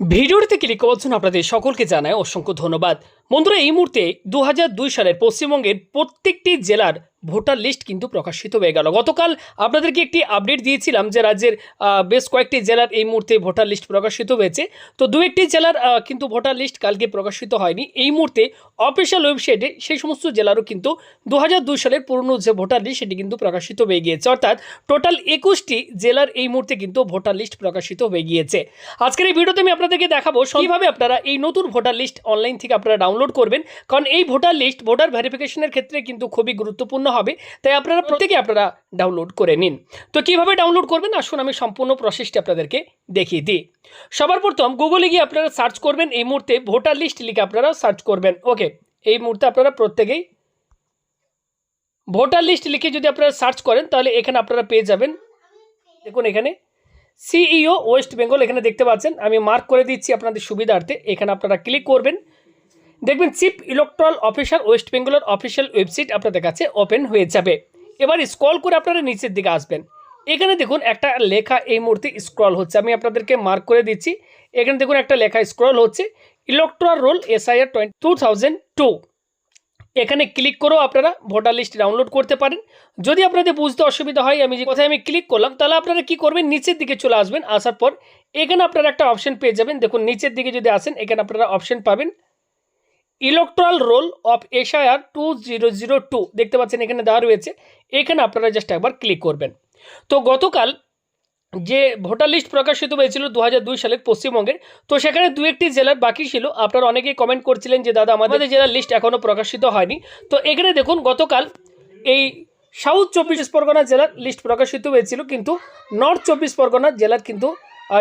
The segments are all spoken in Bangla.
ভিডিওটিতে ক্লিক করছেন আপনাদের সকলকে জানায় অসংখ্য ধন্যবাদ। বন্ধুরা, এই মুহূর্তে দু হাজার দুই সালের পশ্চিমবঙ্গের প্রত্যেকটি জেলার ভোটার লিস্ট কিন্তু প্রকাশিত হয়ে গেল। গতকাল আপনাদেরকে একটি আপডেট দিয়েছিলাম যে রাজ্যের বেশ কয়েকটি জেলার এই মুহূর্তে ভোটার লিস্ট প্রকাশিত হয়েছে। তো দু একটি জেলার কিন্তু ভোটার লিস্ট কালকে প্রকাশিত হয়নি। এই মুহূর্তে অফিসিয়াল ওয়েবসাইটে সেই সমস্ত জেলারও কিন্তু দু হাজার দুই সালের পুরনো যে ভোটার লিস্ট, সেটি কিন্তু প্রকাশিত হয়ে গিয়েছে। অর্থাৎ টোটাল একুশটি জেলার এই মুহূর্তে কিন্তু ভোটার লিস্ট প্রকাশিত হয়ে গিয়েছে। আজকের এই ভিডিওতে আমি আপনাদেরকে দেখাবো কীভাবে আপনারা এই নতুন ভোটার লিস্ট অনলাইন থেকে আপনারা ডাউনলোড করবেন। কারণ এই ভোটার লিস্ট ভোটার ভেরিফিকেশনের ক্ষেত্রে কিন্তু খুবই গুরুত্বপূর্ণ হবে। তাই আপনারা প্রত্যেকে আপনারা ডাউনলোড করে নিন। তো কীভাবে ডাউনলোড করবেন? আসুন আমি সম্পূর্ণ প্রসেসটি আপনাদেরকে দেখিয়ে দিই। সবার প্রথম গুগলে গিয়ে আপনারা সার্চ করবেন। এই মুহূর্তে ভোটার লিস্ট লিখে আপনারা সার্চ করবেন। ওকে এই মুহূর্তে আপনারা প্রত্যেকেই ভোটার লিস্ট লিখে যদি আপনারা সার্চ করেন, তাহলে এখানে আপনারা পেয়ে যাবেন। দেখুন এখানে সিইও ওয়েস্ট বেঙ্গল এখানে দেখতে পাচ্ছেন। আমি মার্ক করে দিচ্ছি আপনাদের সুবিধার্থে। এখানে আপনারা ক্লিক করবেন। দেখবেন চিফ ইলেকট্রাল অফিসার ওয়েস্ট বেঙ্গলের অফিসিয়াল ওয়েবসাইট আপনাদের কাছে ওপেন হয়ে যাবে। এবার স্ক্রল করে আপনারা নিচের দিকে আসবেন। এখানে দেখুন একটা লেখা এই মুহূর্তে স্ক্রল হচ্ছে। আমি আপনাদেরকে মার্ক করে দিচ্ছি। এখানে দেখুন একটা লেখা স্ক্রল হচ্ছে electoral roll SIR twenty two thousand two এখানে ক্লিক করেও আপনারা ভোটার লিস্ট ডাউনলোড করতে পারেন। যদি আপনাদের বুঝতে অসুবিধা হয়, আমি যে কথায় আমি ক্লিক করলাম, তাহলে আপনারা কি করবেন? নিচের দিকে চলে আসবেন। আসার পর এখানে আপনারা একটা অপশন পেয়ে যাবেন। দেখুন নিচের দিকে যদি আসেন, এখানে আপনারা অপশন পাবেন। Electoral roll of SIR two zero zero two দেখতে পাচ্ছেন এখানে দেওয়া রয়েছে এখানে আপনারা জাস্ট একবার ক্লিক করবেন। তো গতকাল যে ভোটার লিস্ট প্রকাশিত হয়েছিল দু দুই সালের পশ্চিমবঙ্গের তো সেখানে দু একটি জেলার বাকি ছিল আপনারা অনেকেই কমেন্ট করছিলেন যে দাদা আমাদের জেলার লিস্ট এখনও প্রকাশিত হয়নি। তো এখানে দেখুন গতকাল এই সাউথ চব্বিশ পরগনা জেলার লিস্ট প্রকাশিত হয়েছিল কিন্তু নর্থ চব্বিশ পরগনা জেলার কিন্তু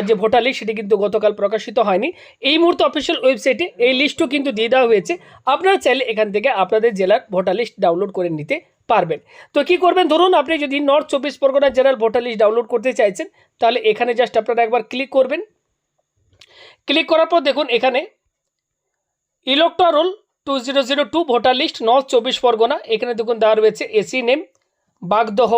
যে ভোটার লিস্ট সেটি কিন্তু গতকাল প্রকাশিত হয়নি। এই মুহূর্তে অফিসিয়াল ওয়েবসাইটে এই লিস্টও কিন্তু দিয়ে দেওয়া হয়েছে। আপনারা চাইলে এখান থেকে আপনাদের জেলার ভোটার লিস্ট ডাউনলোড করে নিতে পারবেন। তো কি করবেন? ধরুন আপনি যদি নর্থ চব্বিশ পরগনা জেলার ভোটার লিস্ট ডাউনলোড করতে চাইছেন, তাহলে এখানে জাস্ট আপনারা একবার ক্লিক করবেন। ক্লিক করার পর দেখুন এখানে electoral two zero zero two voter list north চব্বিশ পরগনা। এখানে দেখুন দেওয়া রয়েছে AC name Bagdah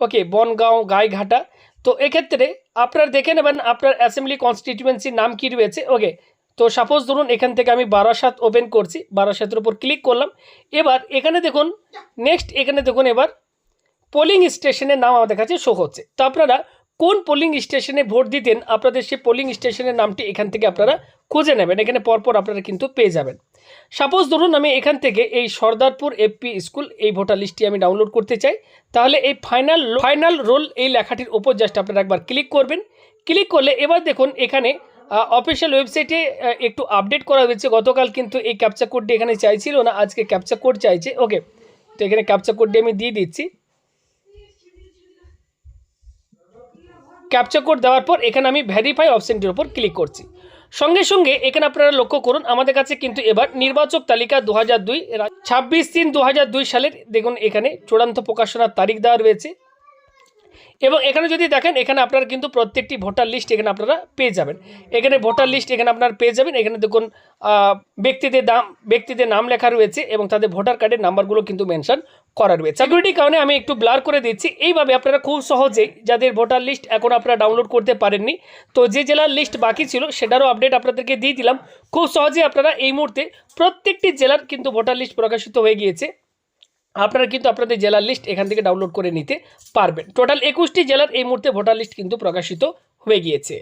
okay Bongaon, Gaighata. তো এক্ষেত্রে আপনারা দেখে নেবেন আপনার অ্যাসেম্বলি কনস্টিটিউয়েন্সির নাম কি রয়েছে। ওকে তো সাপোজ ধরুন এখান থেকে আমি বারাসাত ওপেন করছি, বারাসাতের উপর ক্লিক করলাম। এবার এখানে দেখুন নেক্সট এখানে দেখুন এবার পোলিং স্টেশনের নাম আমাদের কাছে শো হচ্ছে। তো আপনারা কোন পোলিং স্টেশনে ভোট দিতেন, আপনাদের সেই পোলিং স্টেশনের নামটি এখান থেকে আপনারা খুঁজে নেবেন। এখানে পরপর আপনারা কিন্তু পেয়ে যাবেন। সাপোজ ধরুন আমি এখান থেকে এই সর্দারপুর এফপি স্কুল এই ভোটার লিস্টটি আমি ডাউনলোড করতে চাই, তাহলে এই ফাইনাল ফাইনাল রোল এই লেখাটির ওপর জাস্ট আপনারা একবার ক্লিক করবেন। ক্লিক করলে এবার দেখুন এখানে অফিসিয়াল ওয়েবসাইটে একটু আপডেট করা হয়েছে। গতকাল কিন্তু এই ক্যাপচা কোডটি এখানে চাইছিল না, আজকে ক্যাপচা কোড চাইছে। ওকে তো এখানে ক্যাপচা কোডটি আমি দিয়ে দিচ্ছি। ক্যাপচা কোড দেওয়ার পর এখানে আমি ভ্যারিফাই অপশানটির উপর ক্লিক করছি। সঙ্গে সঙ্গে এখানে আপনারা লক্ষ্য করুন, আমাদের কাছে কিন্তু এবার নির্বাচক তালিকা দু হাজার দুই, ছাব্বিশ তিন দু সালের, দেখুন এখানে চূড়ান্ত প্রকাশনার তারিখ দেওয়া রয়েছে। এবং এখানে যদি দেখেন, এখানে আপনারা কিন্তু প্রত্যেকটি ভোটার লিস্ট এখানে আপনারা পেয়ে যাবেন। এখানে ভোটার লিস্ট এখানে আপনারা পেয়ে যাবেন। এখানে দেখুন ব্যক্তিদের দাম, ব্যক্তিদের নাম লেখা রয়েছে এবং তাদের ভোটার কার্ডের নাম্বারগুলো কিন্তু মেনশন করা রয়েছে। সিকিউরিটির কারণে আমি একটু ব্লার করে দিচ্ছি। এইভাবে আপনারা খুব সহজেই যাদের ভোটার লিস্ট এখন আপনারা ডাউনলোড করতে পারেননি, তো যে জেলার লিস্ট বাকি ছিল, সেটারও আপডেট আপনাদেরকে দিয়ে দিলাম। খুব সহজেই আপনারা এই মুহূর্তে প্রত্যেকটি জেলার কিন্তু ভোটার লিস্ট প্রকাশিত হয়ে গিয়েছে। আপনারা কিন্তু আপনাদের জেলার লিস্ট এখান থেকে ডাউনলোড করে নিতে পারবেন। টোটাল একুশটি জেলার এই মুহূর্তে ভোটার লিস্ট কিন্তু প্রকাশিত হয়ে গিয়েছে।